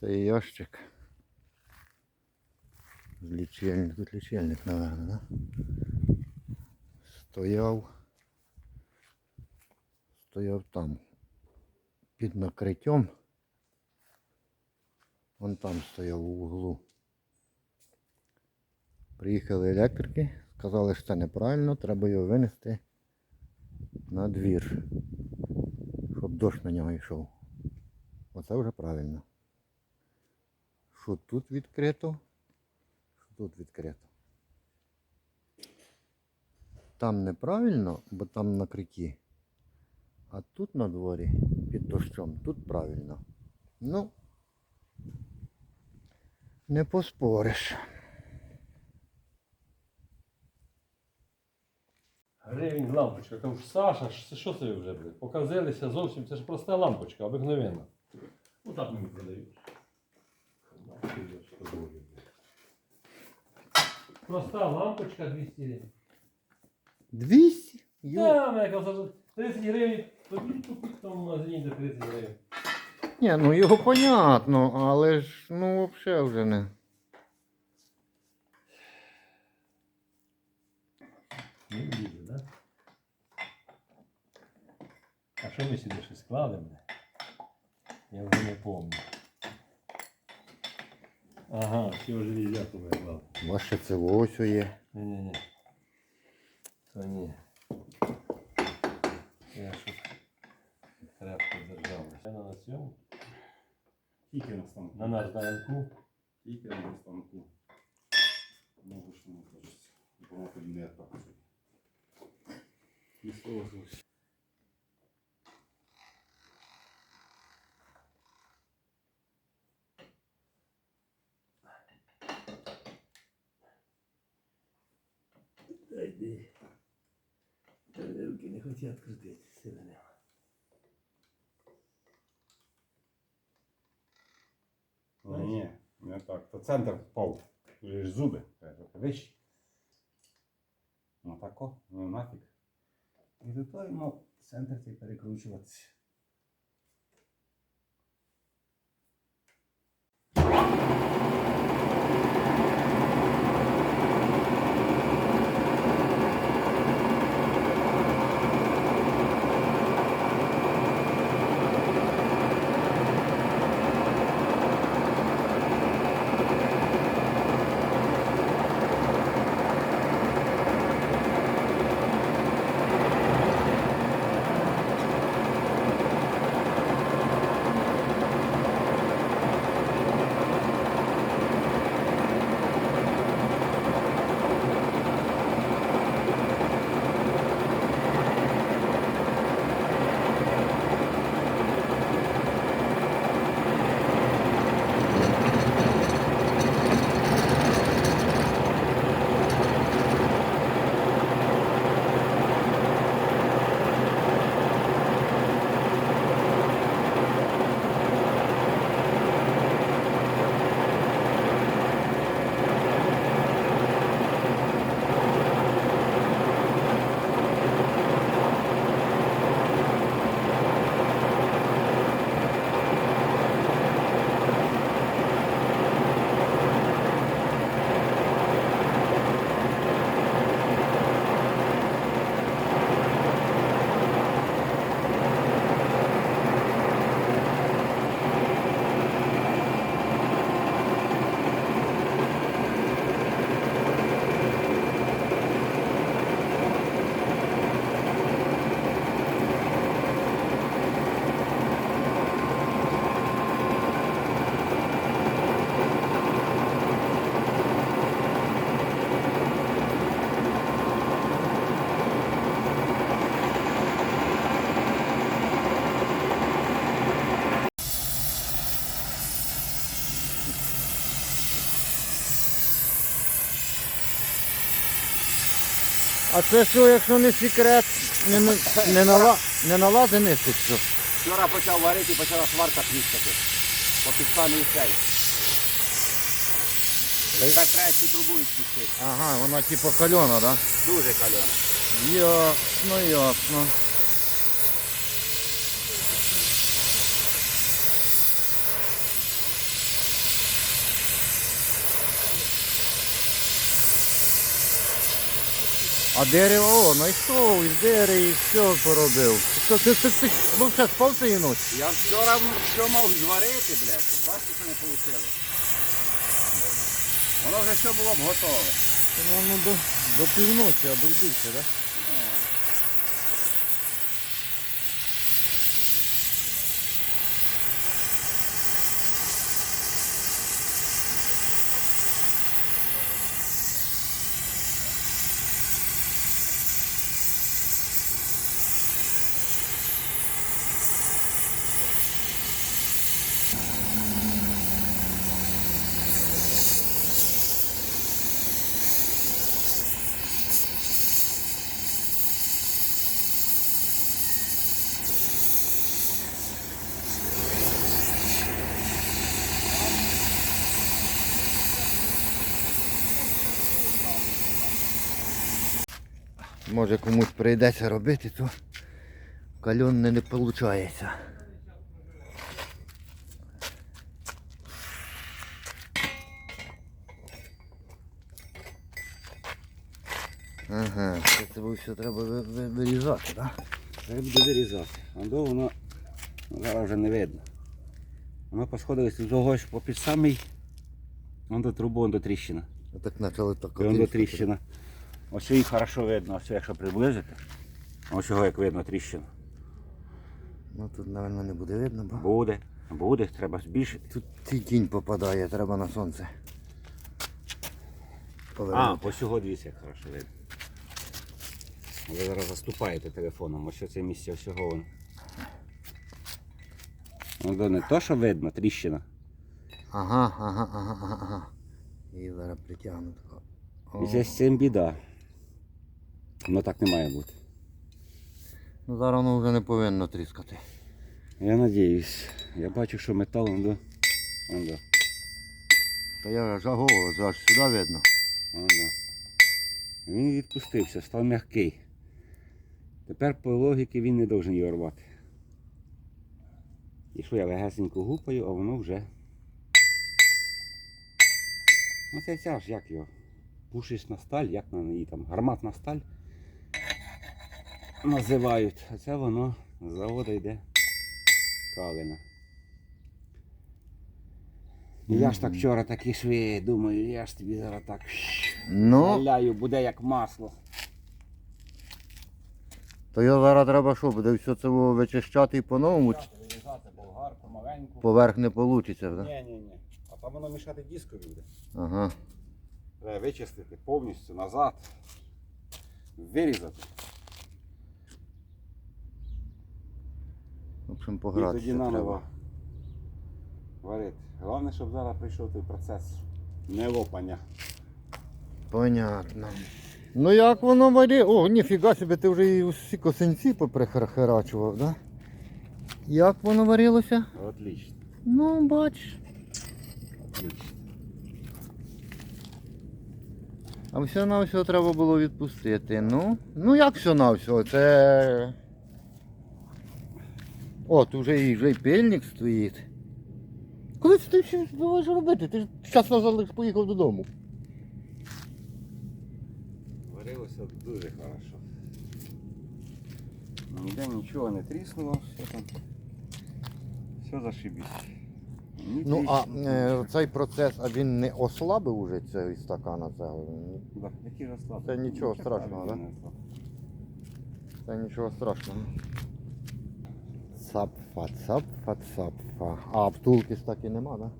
Це ящик. З лічильник, тут лічильник, напевно, да? Стояв. Стояв там. Під накриттям. Вон там стояв у углу. Приїхали електрики, сказали, що це неправильно, треба його винести на двір, щоб дощ на нього йшов. Оце вже правильно. Що тут відкрито, що тут відкрито. Там неправильно, бо там накриті. А тут на дворі під дощом, тут правильно. Ну, не поспориш. Гривень лампочка. Кажу, Саша, це що це вже, блядь? Показалися зовсім, це ж проста лампочка, обикновенна. Ну так мені продають. Нахуй я з тобою, блядь. Проста лампочка 200 гривень. 200? Йо. Та, мене казав, 30 гривень, тобі купити в тому магазині за 30 гривень. Ні, ну його понятно, але ж ну взагалі вже не. Не влізе, да? А що ми сюди щось складемо? Я вже не пам'ятаю. Ага, всього железяку ми клали. Ваше це ось є. Ні-ні-ні. То ні. Я щось крепко держав. Я на цьому, Тільки на станку. на наш ДНК. Тільки на станку. Можу, що не кажеться. Воно тоді не так. І слово зовсім. Дайди. Руки не сили нема. Ні, ні, не так. То центр впав. Лиш зуби. Вищі. Ну тако, ну нафіг. І до того йому центр цей перекручуватися. А це що, якщо не секрет, не, не, не, нала, не налази тут що? Вчора почав варити почала сварка тріскати. По підстану цей. Тепер треба ці трубу відпустити. Ага, вона типу кальона, так? Дуже кальона. Ясно, ясно. А дерево, о, знайшов, і дерево, і все поробив. Ти, ти, ти, ти, ну все, спав цієї ночі? Я вчора що мав зварити, блядь. Бачите, що не вийшло. Воно вже все було б готове. Ну, до, до півночі або більше, так? Може комусь прийдеться робити, то кальон не, виходить. Ага, це тебе все треба ви- ви- вирізати, так? Треба буде вирізати. А до воно ну, зараз вже не видно. Воно посходилося з того, що попід самий. Вон до трубу, вон до тріщина. Так почали так І до тріщина. Ось її хорошо видно, ось якщо приблизити. Ось його як видно тріщину. Ну тут, мабуть, не буде видно, бо Буде, буде, треба збільшити. тут тінь попадає, треба на сонце. А, по цього дивіться, як хорошо видно. Ви зараз заступаєте телефоном, ось це місце всього воно. Воно не то, що видно, тріщина. Ага, ага, ага, ага, ага. І зараз притягну тако. О. І це з цим біда. Воно так не має бути. Ну зараз воно вже не повинно тріскати. Я надіюсь. Я бачу, що метал он до. Он до. Та я жагово, аж сюди видно. Он до. Він відпустився, став м'який. Тепер по логіки він не повинен його рвати. І що я легесенько гупаю, а воно вже. Ну це ця ж як його. Пушисна сталь, як на неї там, гарматна сталь називають. А це воно з заводу йде калина. І я ж так вчора такі шви, думаю, я ж тобі зараз так Ну, буде як масло. то його зараз треба що, буде все це вичищати і по-новому, чи Вирізати болгарку маленьку. поверх не вийде, так? Ні, ні, ні. А там воно мішати дискові буде. Ага. Треба вичистити повністю назад. Вирізати. В общем, І тоді треба. варити. Головне, щоб зараз прийшов той процес не лопання. Понятно. Ну як воно варі? О, ніфіга собі, ти вже і усі косинці поприхарачував, да? Як воно варилося? Отлично. Ну, бач. Отлично. А все на все треба було відпустити. Ну, ну як все на все? Це. О, тут вже і, вже і пильник стоїть. Коли це ти ще будеш робити? Ти ж час назад поїхав додому. Варилося дуже хорошо. Ніде нічого не тріснуло, все там. Все зашибісь. Ні Ну, а тріщин, е, нічого. цей процес, а він не ослабив уже цей стакана цього? Да, який розслаб. Це нічого страшного, да? Це нічого страшного. Цапфа, цапфа, цапфа. А втулки ж так і нема, да?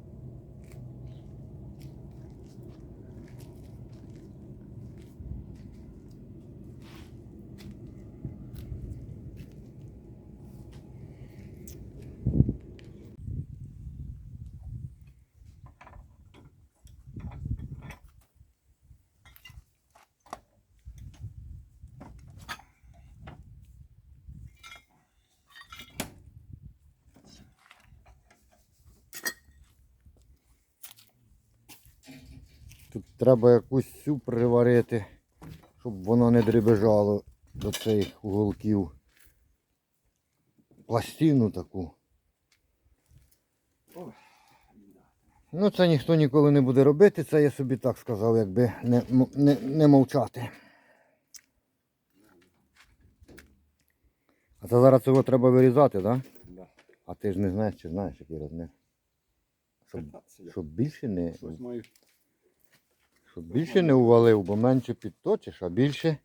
Тут треба якусь цю приварити, щоб воно не дребежало до цих уголків. Пластину таку. Ну це ніхто ніколи не буде робити, це я собі так сказав, якби не, не, не мовчати. А це зараз його треба вирізати, так? Да? Да. А ти ж не знаєш, чи знаєш, який розмір. Щоб, щоб більше не. Щось маю. Щоб більше не увалив, бо менше підточиш, а більше.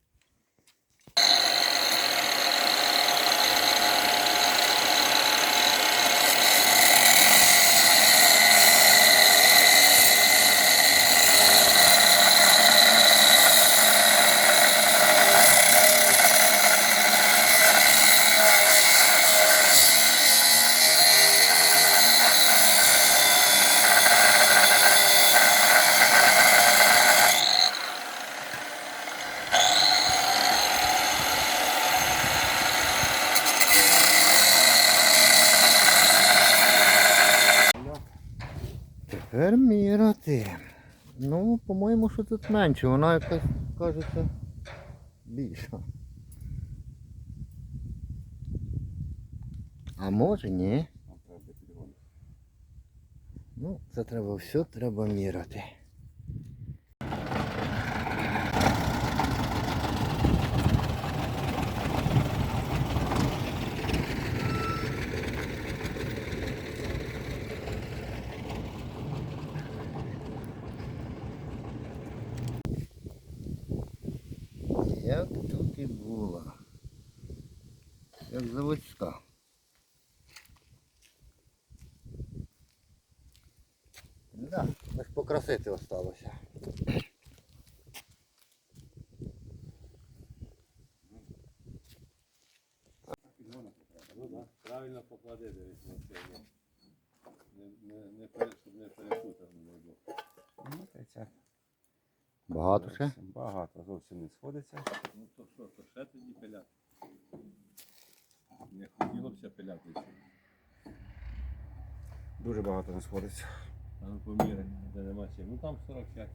Тепер міряти. Ну, по-моєму, що тут менше, вона якась кажеться більша. А може ні. Ну, це треба все, треба міряти. Як тут і було. Як заводська. Да, лиш осталося. Ну так, правильно поклади, дивись на це. Не, не, щоб не перепутав не. Ну. Багато ще? Багато, зовсім не сходиться. Ну то що, то ще тоді пиляти. Не хотілося пиляти. Дуже багато не сходиться. А ну поміряй, де нема чим. Ну там 45.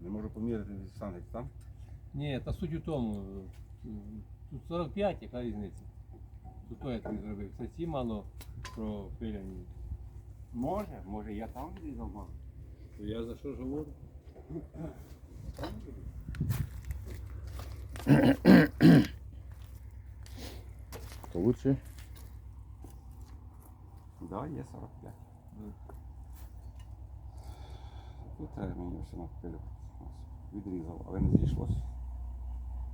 Не можу поміряти Олександр, там. Ні, та суть у тому. Тут 45, яка різниця? Тут то я тобі зробив. Це ці мало пропиляні. Може, може я там відрізав мало. То я за що ж говорю? То лучше. Да, є 45. Ну. Тут мені все на пилю. Відрізав, але не зійшлося.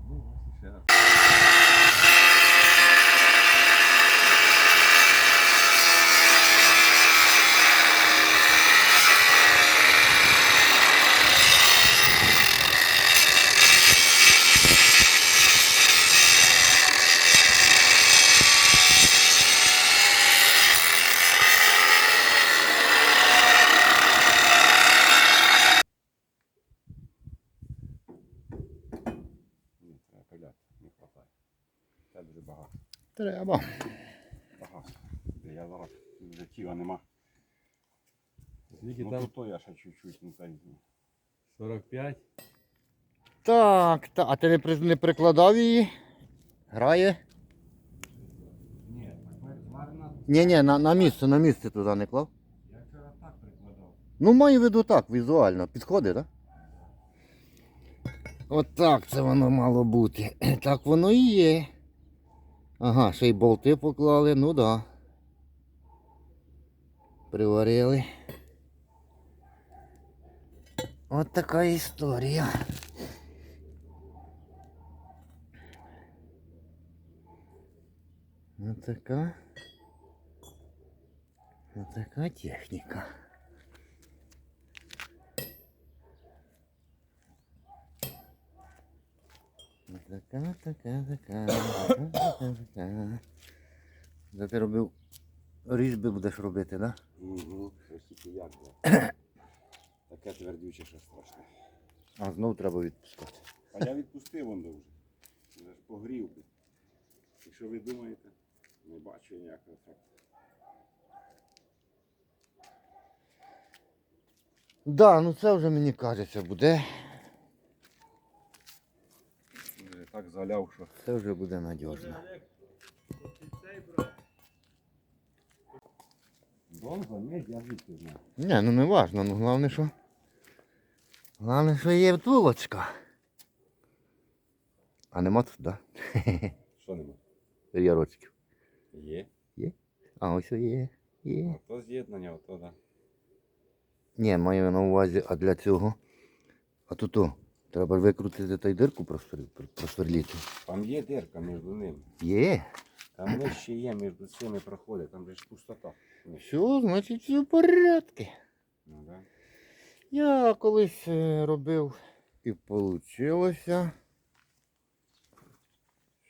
Ну, ще раз. Ні, треба пиляти, не хватає. Це дуже багато. Треба. Багато. Де я зараз вже тіла нема. Скільки Ну там? тут то я ще чуть-чуть, ну та 45. Так, та, а ти не, при- не прикладав її? Грає? Ні, зварена. Ні, ні, на, на місце, на місце туди не клав. Я вчора так прикладав. Ну, маю в виду так, візуально. Підходить, так? От так це воно мало бути. Так воно і є. Ага, ще й болти поклали, ну да. Приварили. От така історія. Ось така. Ось така техніка. Ось Така, така, така, така, така, така. Де ти робив різьби будеш робити, так? Да? Угу. Ось тільки як. Таке твердюче, що страшне. А знов треба відпускати. А я відпустив вон вже. Вже ж погрів би. Якщо ви думаєте, не бачу ніякого ефекту. Да, ну це вже мені кажеться буде. Вже так заляв, що. Це вже буде надіжно. Дон заміть, я звідки знаю. Ні, ну не важно, ну головне, що. Головне, що є втулочка. А нема тут, да? Що нема? Ярочків. Є. Є? А, ось є. Є. Ото з'єднання, ото да. Ні, маю на увазі, а для цього. А тут о, треба викрутити та й дирку просверліти. Там є дирка між ними. Є. Там нижче є, між цими проходить, там же ж пустота. Все, значить, все в порядку. Ну, да. Я колись е, робив і вийшло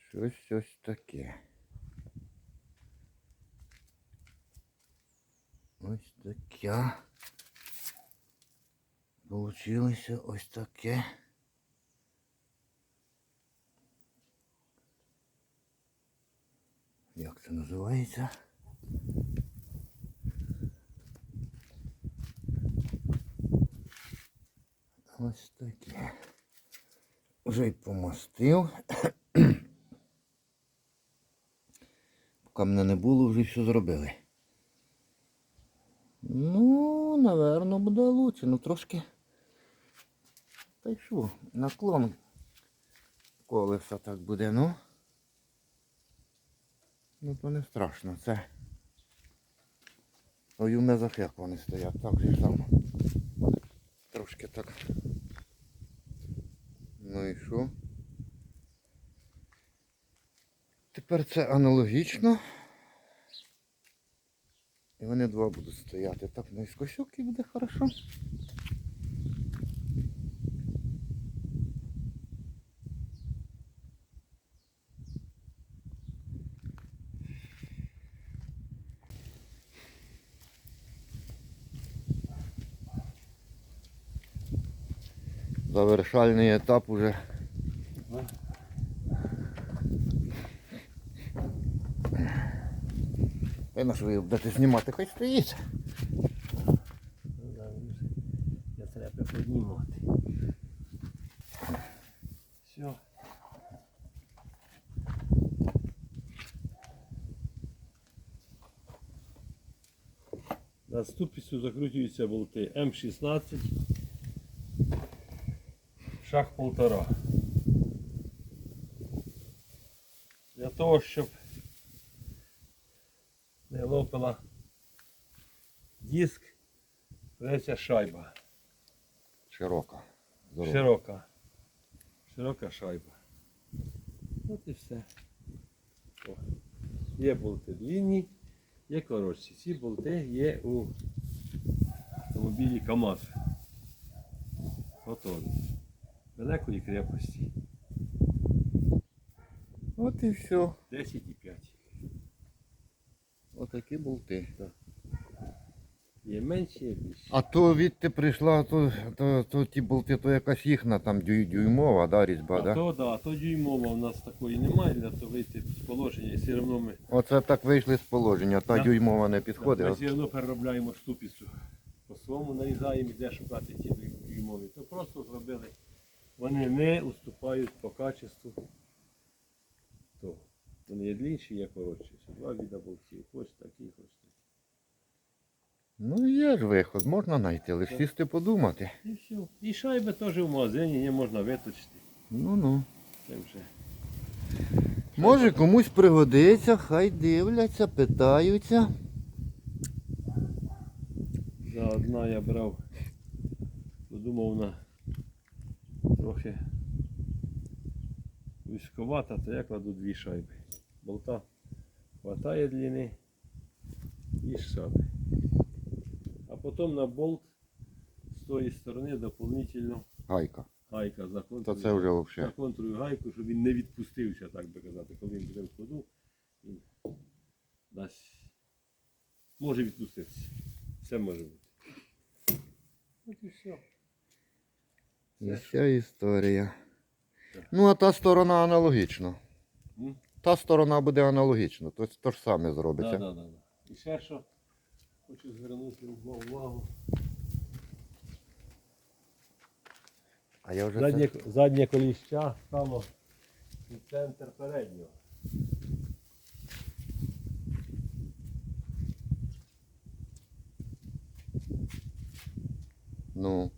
щось ось таке. Ось таке. Получилося ось таке. Як це називається? Ось таке. Вже й помастив. Поки мене не було, вже все зробили. Ну, напевно, буде лучше. Ну трошки. Та й що, наклон колеса так буде, ну. Ну то не страшно, це. Ой, у мезах як вони стоять, так же само. Трошки так. Ну і що? Тепер це аналогічно. І вони два будуть стояти так наискосок і буде хорошо. Завершальний етап уже. Та на що ви будете знімати, хай стоїть. Я треба піднімати. Все. На ступицю закручуються болти М16. Шаг полтора. Для того, щоб не лопала диск, береться шайба. Широка. Здорова. Широка. Широка шайба. От і все. О. Є болти длинні, є коротші. Ці болти є у автомобілі КАМАЗ. Готові. Великої крепості. От і все. 10,5. Отакі болти. Є менші, є більші. А то відти прийшла, то, то, то ті болти, то якась їхня там дюй, дюймова, да, різьба, А да? то, да, то дюймова у нас такої немає, для того вийти з положення і все одно ми Оце так вийшли з положення, та Да. дюймова не Ми підходить. все одно переробляємо штупицю. По своєму нарізаємо, де шукати ті дюймові. То просто зробили. Вони не уступають по качеству. То. Вони є длінші, є коротші. Два віда болтів. Хоч такі, хоч такі. Ну є ж виход, можна знайти, лише сісти подумати. І все. І шайби теж в магазині не можна виточити. Ну ну. Це вже. Може комусь пригодиться, хай дивляться, питаються. За одна я брав, подумав на трохи вузьковата, то я кладу дві шайби. Болта хватає длини і шайби. А потім на болт з тої сторони доповнительно Гайка. гайка То законтрую. це вже взагалі. Законтрую гайку, щоб він не відпустився, так би казати. Коли він буде в ходу, він дасть. Може відпуститися. Все може бути. От і все. І вся історія. Ну, а та сторона аналогічна. М? Та сторона буде аналогічна, то, то ж саме Да, зробиться. да, да, да. І ще що хочу звернути увагу. А я вже Заднє, це... заднє коліща стало під центр переднього. Ну.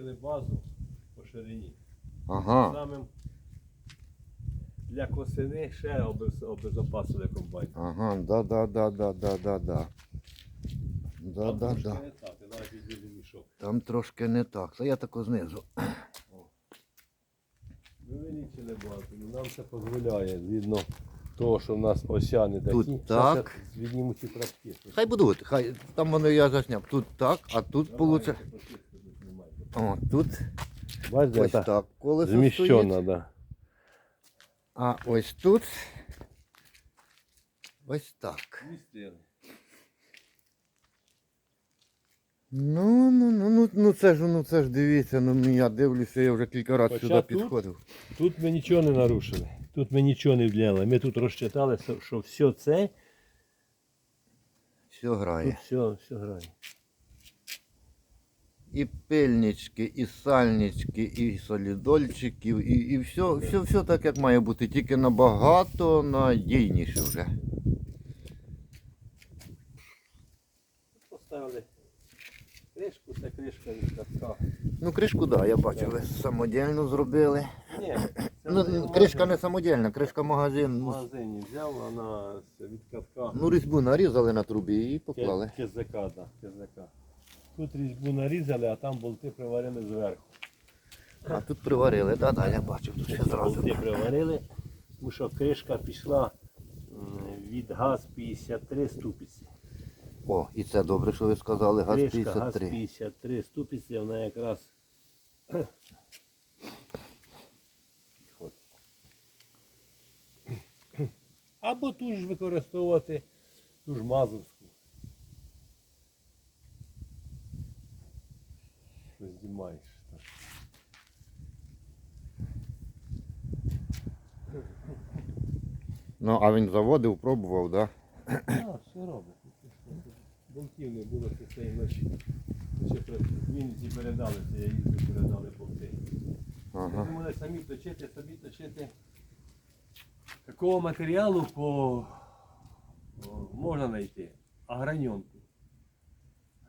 Увеличили базу по ширині. Ага. Самим для косини ще обез, обезопасили комбайн. Ага, да, да, да, да, да, да, да. Да, Там да, трошки да. не так, навіть мішок. Там трошки не так. Це я тако знизу. Ми вилічили багато, ну, нам це дозволяє, згідно того, що в нас осяни такі. Тут так. я Відніму ці крапки. Хай будуть, хай там воно я засняв. Тут так, а тут получиться. О, тут Бачите, ось так. так колесо стоїть. Зміщено, да. А ось тут. Ось так. Ну, ну, ну, ну, ну це ж, ну це ж дивіться, ну я дивлюся, я вже кілька разів Хоча сюди тут- підходив. Тут ми нічого не нарушили. Тут ми нічого не вділи. Ми тут розчитали, що все це, Все тут грає. все, все грає. І пильнички, і сальнички, і солідольчики, і, і все, все, все так, як має бути, тільки набагато надійніше вже. Поставили кришку, це кришка від катка. Ну, кришку, так, да, я бачив, ви самодільно зробили. Ні, Ну, кришка не самодільна, кришка магазин. Ну, магазині взяв, вона від катка. ну різьбу нарізали на трубі і поклали. КЗК, да, КЗК. Тут різьбу нарізали, а там болти приварили зверху. А тут приварили, так, да, я бачив, тут ще зразу. Болти приварили, тому що кришка пішла від ГАЗ-53 ступиці. О, і це добре, що ви сказали, газ Кришка 53. ГАЗ-53 ступиці, вона якраз Або ту ж використовувати ту ж мазовську. Що знімаєш. так. Ну, а він заводив, пробував, так? Да? А, все робить. Болтів не було це цієї ночі. Вінниці передали, це я їздив, передали болти. Ага. Думали самі точити, собі точити. Такого матеріалу по, можна знайти, а граньонку.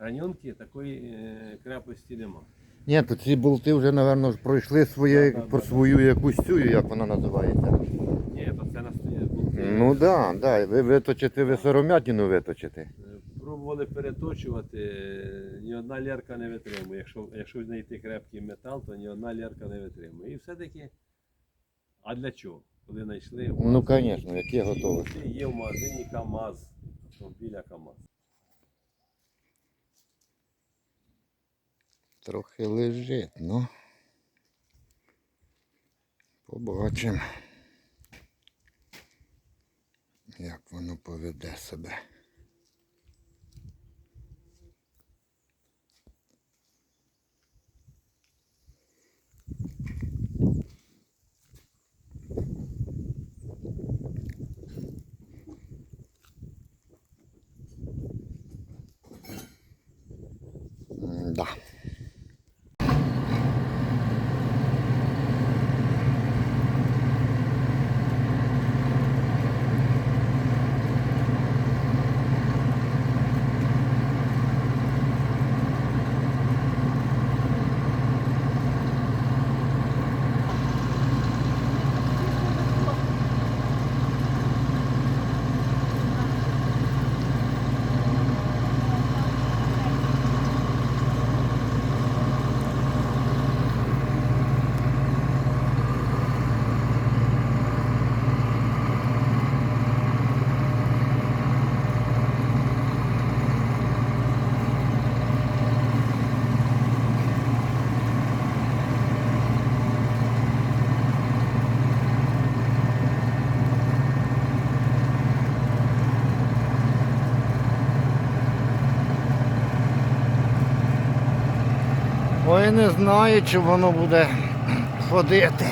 Граньонки такої е, крепості нема. Ні, то ці болти вже, напевно, пройшли своє, Да, да, да, свою якусь цю, як вона називається. Ні, то це настоящі болти. Ну так, да, да. ви виточите, ви сором'ятину виточите. Е, Пробували переточувати, е, ні одна лярка не витримує. Якщо, якщо знайти крепкий метал, то ні одна лярка не витримує. І все-таки, а для чого? Коли знайшли, Ну, звісно, яке готове. Є- Є в магазині КАМАЗ, автомобіля КАМАЗ. Трохи лежить, ну. Побачимо. Як воно поведе себе. Да. Ой, не знаю, чи воно буде ходити.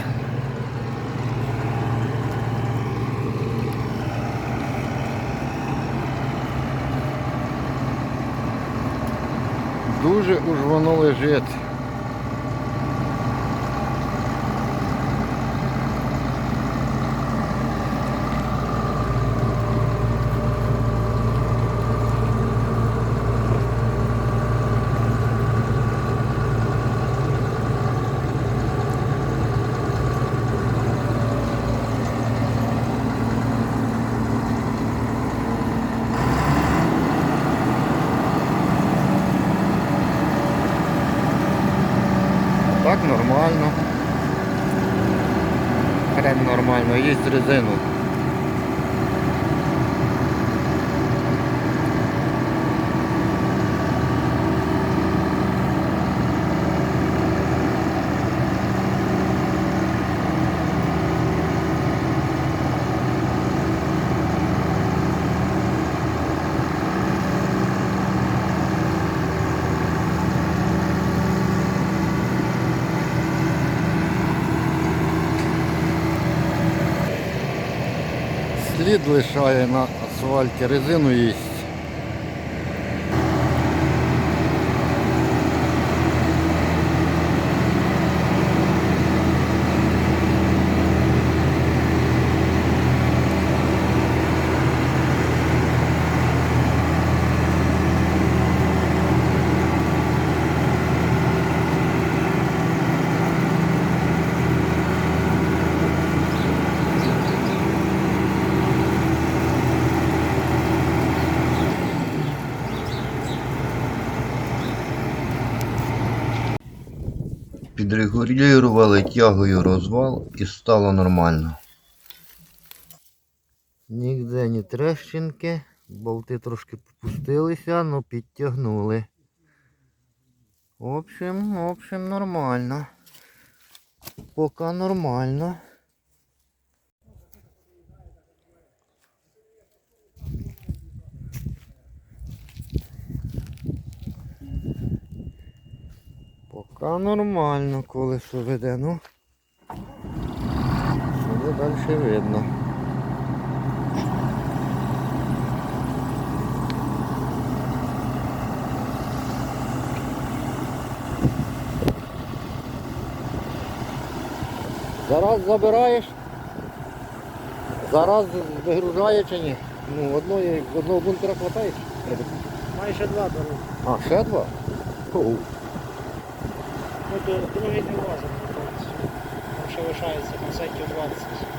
Дуже уж воно лежить. не їсть резину. Слід лишає на асфальті, резину їсть. Підрегулювали тягою розвал і стало нормально. Нігде ні трещинки, болти трошки попустилися, але підтягнули. В общем, в общем, нормально. Поки нормально. Поки нормально, коли що веде, ну. Буде далі видно. Зараз забираєш? Зараз вигружає чи ні? Ну, одної, одного бункера хватає? Майже два беру. А, ще два? Оу. Другий не може. Там ще лишається концертів 20.